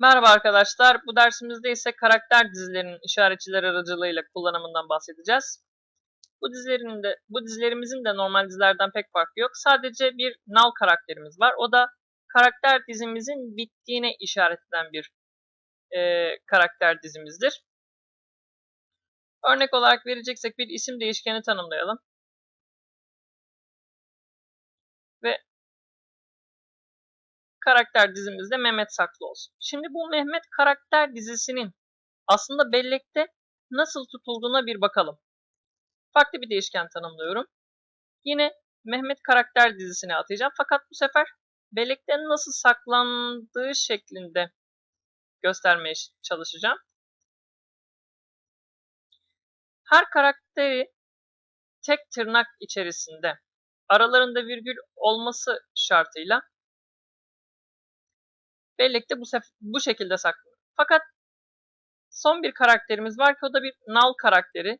Merhaba arkadaşlar. Bu dersimizde ise karakter dizilerinin işaretçiler aracılığıyla kullanımından bahsedeceğiz. Bu dizilerin de bu dizilerimizin de normal dizilerden pek farkı yok. Sadece bir null karakterimiz var. O da karakter dizimizin bittiğine işaret eden bir e, karakter dizimizdir. Örnek olarak vereceksek bir isim değişkeni tanımlayalım. Karakter dizimizde Mehmet Saklı olsun. Şimdi bu Mehmet karakter dizisinin aslında bellekte nasıl tutulduğuna bir bakalım. Farklı bir değişken tanımlıyorum. Yine Mehmet karakter dizisine atacağım. Fakat bu sefer bellekte nasıl saklandığı şeklinde göstermeye çalışacağım. Her karakteri tek tırnak içerisinde aralarında virgül olması şartıyla bellekte bu, bu şekilde saklanır. Fakat son bir karakterimiz var ki o da bir null karakteri.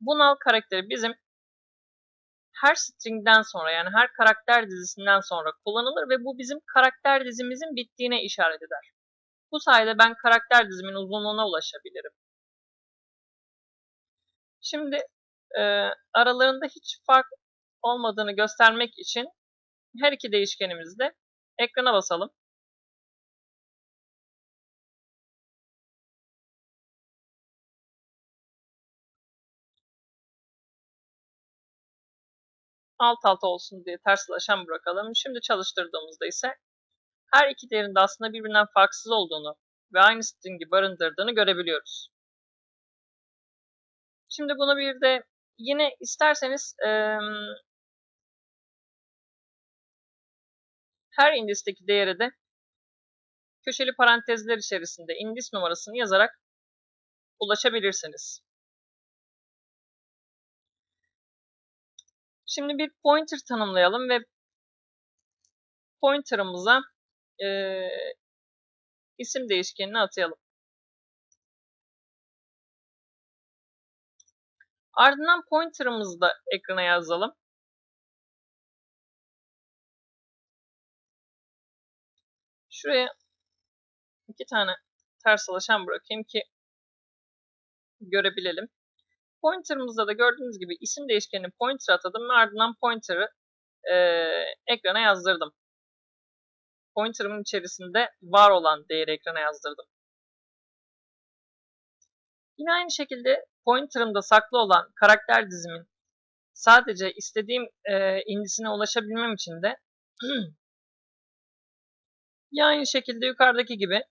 Bu null karakteri bizim her string'den sonra yani her karakter dizisinden sonra kullanılır ve bu bizim karakter dizimizin bittiğine işaret eder. Bu sayede ben karakter dizimin uzunluğuna ulaşabilirim. Şimdi e, aralarında hiç fark olmadığını göstermek için her iki değişkenimizde ekrana basalım. Alt alta olsun diye ters slashen bırakalım. Şimdi çalıştırdığımızda ise her iki değerin de aslında birbirinden farksız olduğunu ve aynı string'i barındırdığını görebiliyoruz. Şimdi bunu bir de yine isterseniz e, her indisteki değere de köşeli parantezler içerisinde indis numarasını yazarak ulaşabilirsiniz. Şimdi bir pointer tanımlayalım ve pointer'ımıza e, isim değişkenini atayalım. Ardından pointer'ımızı da ekrana yazalım. Şuraya iki tane ters alaşan bırakayım ki görebilelim. Pointer'ımızda da gördüğünüz gibi isim değişkenini pointer atadım ve ardından pointer'ı e, ekrana yazdırdım. Pointer'ımın içerisinde var olan değeri ekrana yazdırdım. Yine aynı şekilde pointer'ımda saklı olan karakter dizimin sadece istediğim e, indisine ulaşabilmem için de yine aynı şekilde yukarıdaki gibi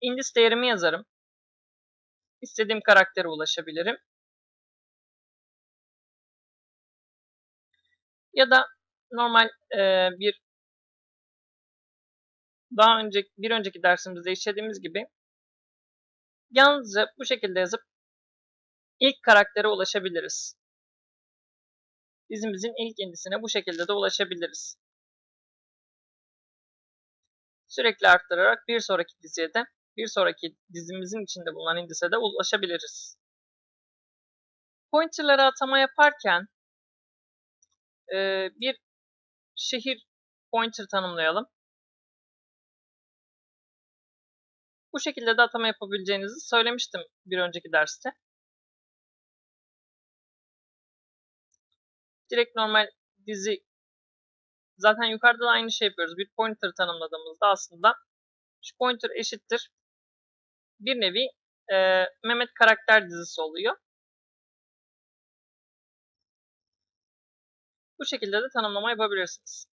indis değerimi yazarım istediğim karaktere ulaşabilirim. Ya da normal e, bir daha önce bir önceki dersimizde işlediğimiz gibi yalnızca bu şekilde yazıp ilk karaktere ulaşabiliriz. Dizimizin ilk indisine bu şekilde de ulaşabiliriz. Sürekli arttırarak bir sonraki diziye de bir sonraki dizimizin içinde bulunan indise de ulaşabiliriz. Pointer'lara atama yaparken e, bir şehir pointer tanımlayalım. Bu şekilde de atama yapabileceğinizi söylemiştim bir önceki derste. Direkt normal dizi zaten yukarıda da aynı şey yapıyoruz. Bir pointer tanımladığımızda aslında şu pointer eşittir bir nevi e, Mehmet karakter dizisi oluyor. Bu şekilde de tanımlama yapabilirsiniz.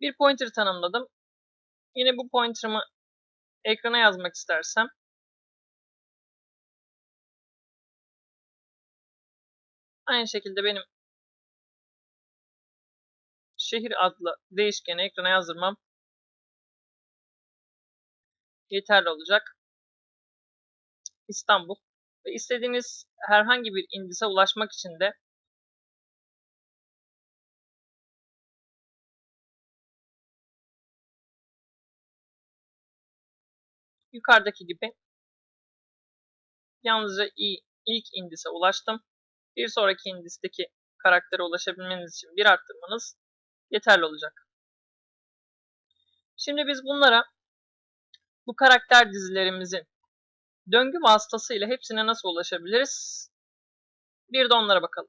Bir pointer tanımladım. Yine bu pointer'ımı ekrana yazmak istersem aynı şekilde benim şehir adlı değişkeni ekrana yazdırmam yeterli olacak. İstanbul. Ve istediğiniz herhangi bir indise ulaşmak için de yukarıdaki gibi yalnızca ilk indise ulaştım. Bir sonraki indisteki karaktere ulaşabilmeniz için bir arttırmanız yeterli olacak. Şimdi biz bunlara bu karakter dizilerimizin döngü vasıtasıyla hepsine nasıl ulaşabiliriz? Bir de onlara bakalım.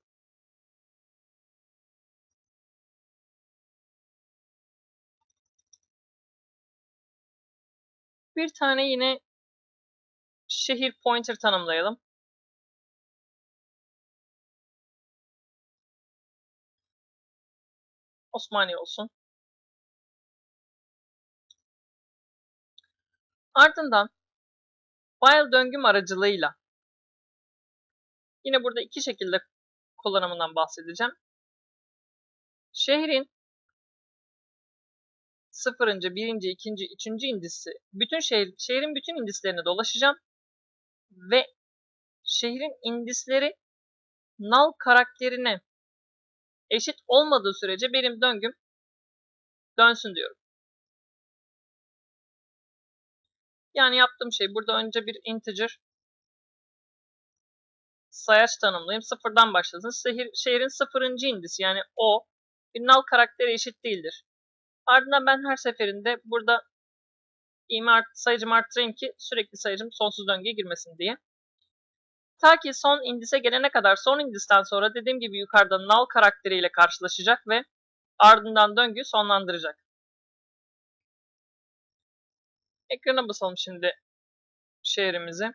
Bir tane yine şehir pointer tanımlayalım. Osmaniye olsun. Ardından while döngüm aracılığıyla yine burada iki şekilde kullanımından bahsedeceğim. Şehrin sıfırıncı, birinci, ikinci, üçüncü indisi, bütün şehir, şehrin bütün indislerine dolaşacağım ve şehrin indisleri null karakterine eşit olmadığı sürece benim döngüm dönsün diyorum. Yani yaptığım şey burada önce bir integer sayaç tanımlayayım. Sıfırdan başlasın. Şehir, şehrin sıfırıncı indisi yani o bir null karaktere eşit değildir. Ardından ben her seferinde burada i'mi art, sayıcımı arttırayım ki sürekli sayıcım sonsuz döngüye girmesin diye. Ta ki son indise gelene kadar son indisten sonra dediğim gibi yukarıda null karakteriyle karşılaşacak ve ardından döngü sonlandıracak. Ekrana basalım şimdi şehrimizi.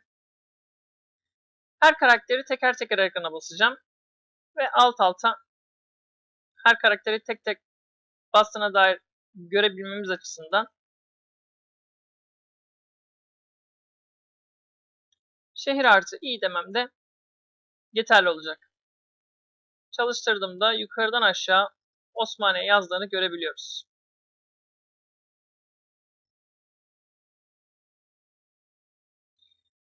Her karakteri teker teker ekrana basacağım. Ve alt alta her karakteri tek tek bastığına dair görebilmemiz açısından şehir artı i demem de yeterli olacak. Çalıştırdığımda yukarıdan aşağı Osmaniye yazdığını görebiliyoruz.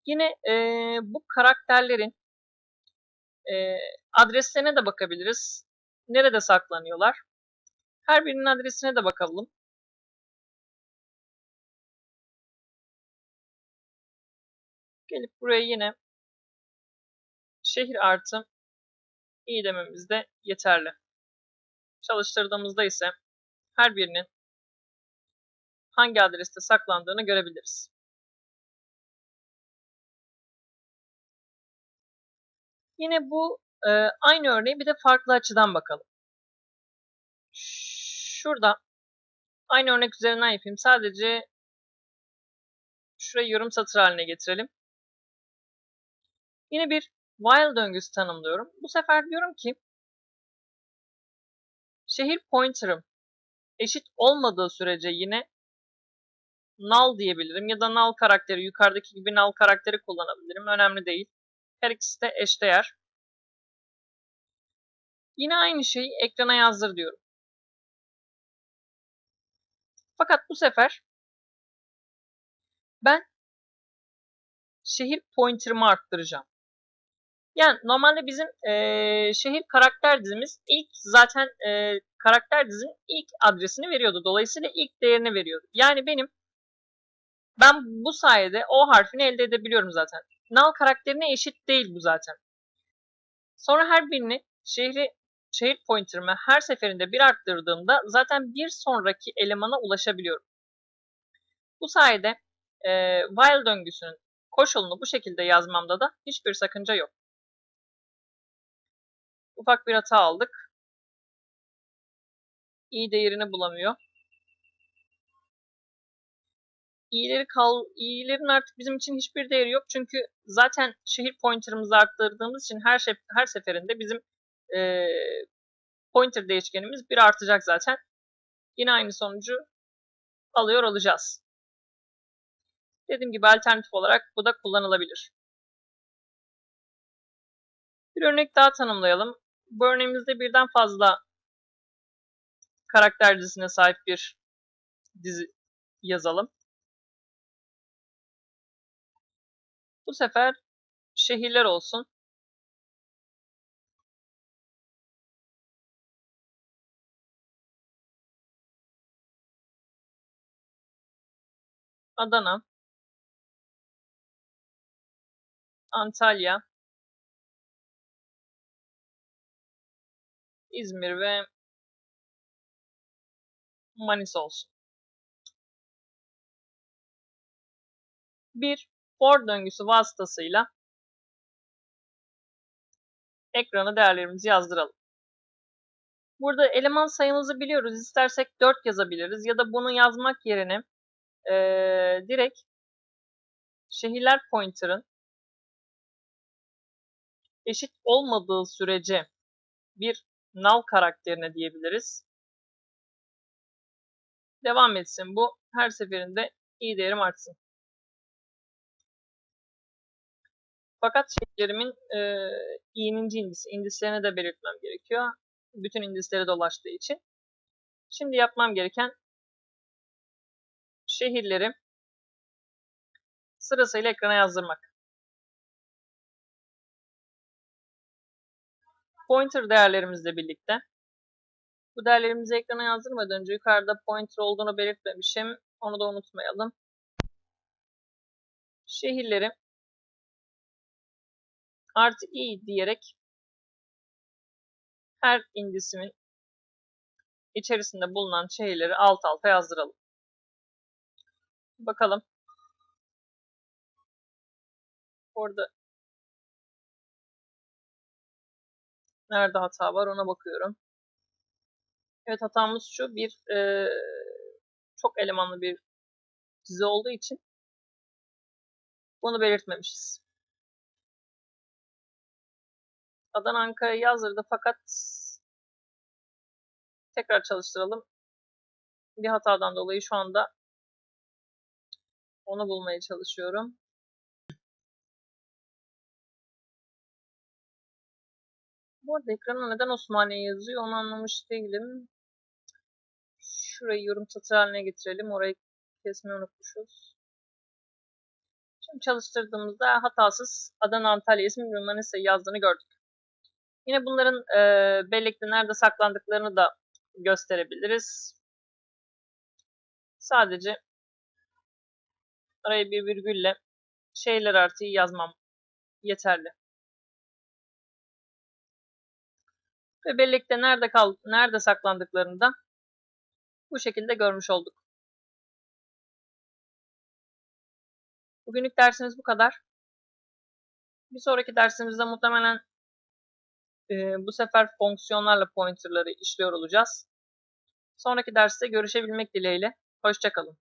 Yine e, bu karakterlerin e, adreslerine de bakabiliriz. Nerede saklanıyorlar? Her birinin adresine de bakalım. Gelip buraya yine şehir artı i dememiz de yeterli. Çalıştırdığımızda ise her birinin hangi adreste saklandığını görebiliriz. Yine bu e, aynı örneği bir de farklı açıdan bakalım. Şurada aynı örnek üzerinden yapayım. Sadece şurayı yorum satır haline getirelim. Yine bir while döngüsü tanımlıyorum. Bu sefer diyorum ki şehir pointer'ım eşit olmadığı sürece yine null diyebilirim ya da null karakteri yukarıdaki gibi null karakteri kullanabilirim. Önemli değil. Her ikisi de eşdeğer. Yine aynı şeyi ekrana yazdır diyorum. Fakat bu sefer ben şehir pointer'ımı arttıracağım. Yani normalde bizim e, şehir karakter dizimiz ilk zaten e, karakter dizinin ilk adresini veriyordu. Dolayısıyla ilk değerini veriyordu. Yani benim ben bu sayede o harfini elde edebiliyorum zaten. Null karakterine eşit değil bu zaten. Sonra her birini şehri şehir pointer'ımı her seferinde bir arttırdığımda zaten bir sonraki elemana ulaşabiliyorum. Bu sayede e, while döngüsünün koşulunu bu şekilde yazmamda da hiçbir sakınca yok. Ufak bir hata aldık. i değerini bulamıyor. İ'leri kal i'lerin artık bizim için hiçbir değeri yok. Çünkü zaten şehir pointer'ımızı arttırdığımız için her şey, her seferinde bizim e, pointer değişkenimiz bir artacak zaten. Yine aynı sonucu alıyor olacağız. Dediğim gibi alternatif olarak bu da kullanılabilir. Bir örnek daha tanımlayalım. Bu örneğimizde birden fazla karakter dizisine sahip bir dizi yazalım. Bu sefer şehirler olsun. Adana, Antalya, İzmir ve Manisa olsun. bir for döngüsü vasıtasıyla ekrana değerlerimizi yazdıralım. Burada eleman sayımızı biliyoruz. İstersek 4 yazabiliriz ya da bunu yazmak yerine ee, direkt şehirler pointer'ın eşit olmadığı sürece bir null karakterine diyebiliriz. Devam etsin bu. Her seferinde i değerim artsın. Fakat şeklerimin e, i'ninci indisi, indislerini de belirtmem gerekiyor. Bütün indisleri dolaştığı için. Şimdi yapmam gereken şehirleri sırasıyla ekrana yazdırmak. Pointer değerlerimizle birlikte bu değerlerimizi ekrana yazdırmadan önce yukarıda pointer olduğunu belirtmemişim. Onu da unutmayalım. Şehirleri artı i diyerek her indisimin içerisinde bulunan şehirleri alt alta yazdıralım. Bakalım. Orada nerede hata var ona bakıyorum. Evet hatamız şu. Bir e, çok elemanlı bir dizi olduğu için bunu belirtmemişiz. Adana Ankara'yı yazdırdı fakat tekrar çalıştıralım. Bir hatadan dolayı şu anda onu bulmaya çalışıyorum. Bu arada ekrana neden Osmaniye yazıyor onu anlamış değilim. Şurayı yorum satır haline getirelim. Orayı kesmeyi unutmuşuz. Şimdi çalıştırdığımızda hatasız Adana Antalya ismi ve Manisa yazdığını gördük. Yine bunların e, bellekte nerede saklandıklarını da gösterebiliriz. Sadece araya bir virgülle şeyler artıyı yazmam yeterli. Ve bellekte nerede kal nerede saklandıklarını da bu şekilde görmüş olduk. Bugünlük dersimiz bu kadar. Bir sonraki dersimizde muhtemelen e, bu sefer fonksiyonlarla pointerları işliyor olacağız. Sonraki derste görüşebilmek dileğiyle. Hoşçakalın.